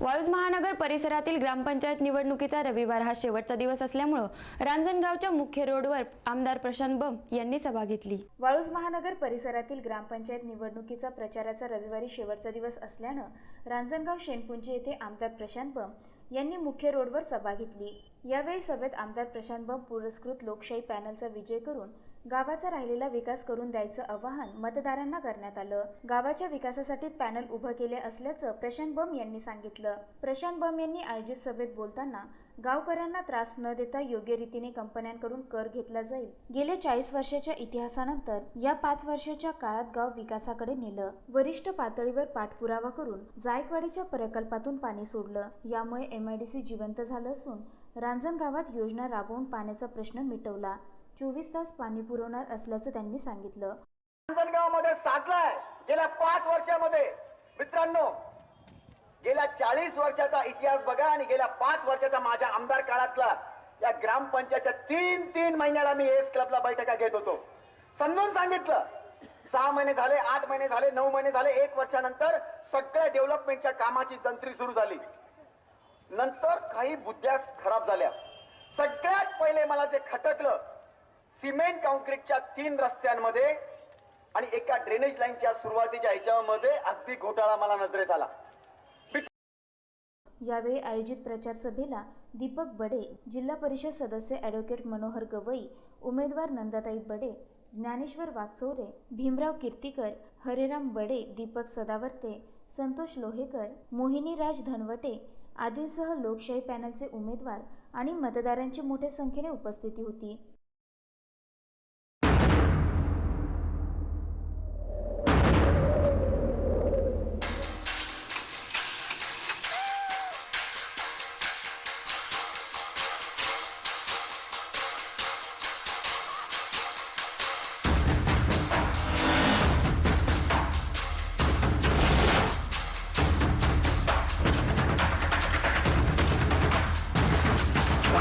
वाळूज महानगर परिसरातील ग्रामपंचायत निवडणुकीचा रविवार हा शेवटचा दिवस असल्यामुळं रांजणगावच्या मुख्य रोडवर आमदार प्रशांत बम यांनी सभा घेतली. वाळूज महानगर परिसरातील ग्रामपंचायत निवडणुकीचा प्रचाराचा रविवारी शेवटचा दिवस असल्यानं रांजणगाव शेनपुंजी येथे आमदार प्रशांत बम यांनी मुख्य रोडवर सभा घेतली. यावेळी सभेत आमदार प्रशांत बम पुरस्कृत लोकशाही पॅनलचा विजय करून गावाचा राहिलेला विकास करून द्यायचं आवाहन मतदारांना करण्यात आलं. गावाच्या विकासासाठी पॅनल उभं केले असल्याचं प्रशांत बम यांनी सांगितलं. प्रशांत बम यांनी आयोजित सभेत बोलताना गावकऱ्यांना त्रास न देता योग्य रीतीने कंपन्यांकडून कर घेतला जाईल. गेल्या चाळीस वर्षाच्या इतिहासानंतर या पाच वर्षाच्या काळात गाव विकासाकडे नेलं. वरिष्ठ पातळीवर पाठपुरावा करून जायकवाडीच्या प्रकल्पातून पाणी सोडलं. यामुळे एमआयडीसी जिवंत झालं असून रांजण गावात योजना राबवून पाण्याचा प्रश्न मिटवला. चोवीस तास पाणी पुरवणार असल्याचं त्यांनी सांगितलं. मध्ये साधलाय. गेल्या पाच वर्षामध्ये. मित्रांनो गेल्या चाळीस वर्षाचा इतिहास बघा आणि गेल्या पाच वर्षाचा माझ्या आमदार काळातला या ग्रामपंचायतच्या तीन तीन महिन्याला मी एस क्लबला बैठका घेत होतो. समजून सांगितलं. सहा महिने झाले आठ महिने झाले नऊ महिने झाले एक वर्षानंतर सगळ्या डेव्हलपमेंटच्या कामाची जंत्री सुरू झाली. नंतर काही बुद्ध्या खराब झाल्या. सगळ्यात पहिले मला जे खटकलं सिमेंट कॉन्क्रीटच्या तीन रस्त्यांमध्ये आणि एका ड्रेनेज लाईनच्या सुरुवातीच्या ह्याच्यामध्ये अगदी घोटाळा मला नजरेस आला. यावेळी आयोजित प्रचार सभेला दीपक बडे जिल्हा परिषद सदस्य ॲडव्होकेट मनोहर गवई उमेदवार नंदाताई बडे ज्ञानेश्वर वागचौरे भीमराव कीर्तीकर हरेराम बडे दीपक सदावर्ते संतोष लोहेकर मोहिनी राज धनवटे आदींसह लोकशाही पॅनलचे उमेदवार आणि मतदारांची मोठ्या संख्येने उपस्थिती होती.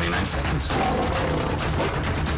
29 seconds.